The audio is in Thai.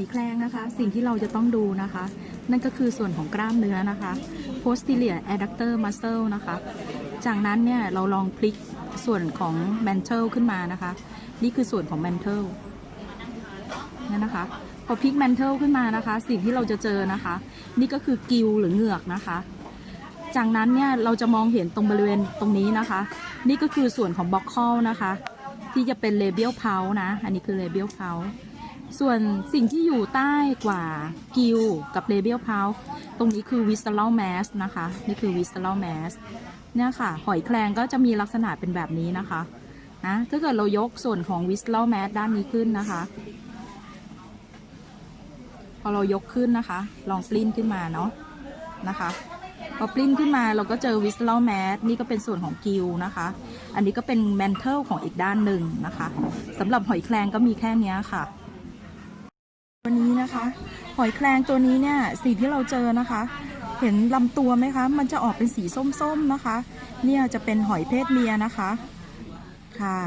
อยแครงนะคะ สิ่งที่เราจะต้องดูนะคะ นั่นก็คือส่วนของกล้ามเนื้อนะคะ posterior adductor muscle นะคะ จากนั้นเนี่ยเราลองพลิกส่วนของ mantle ขึ้นมานะคะ นี่คือส่วนของ mantle เนี่ยนะคะ พอพลิก mantle ขึ้นมานะคะ สิ่งที่เราจะเจอนะคะ นี่ก็คือกิวหรือเหงือกนะคะ จากนั้นเนี่ยเราจะมองเห็นตรงบริเวณตรงนี้นะคะ นี่ก็คือส่วนของ buccal นะคะ ที่จะเป็น labial pouch นะ อันนี้คือ labial pouch ส่วนสิ่งที่อยู่ใต้กว่ากิวกับ labial pouch ตรงนี้คือ visceral mass นะคะ นี่คือ visceral mass เนี่ยค่ะ หอยแครงก็จะมีลักษณะเป็นแบบนี้นะคะนะถ้าเกิดเรายกส่วนของ visceral mass ด้านนี้ขึ้นนะคะ พอเรายกขึ้นนะคะ ลองปลิ้นขึ้นมาเนาะนะคะพอปลิ้นขึ้นมาเราก็เจอ visceral mass นี่ก็เป็นส่วนของกิวนะคะ อันนี้ก็เป็น mantle ของอีกด้านหนึ่งนะคะสำหรับหอยแครงก็มีแค่นี้ค่ะ วันนี้นะคะ หอยแครงตัวนี้เนี่ยสีที่เราเจอนะคะ เห็นลำตัวไหมคะ มันจะออกเป็นสีส้มๆนะคะ เนี่ยจะเป็นหอยเพศเมียนะคะ ค่ะ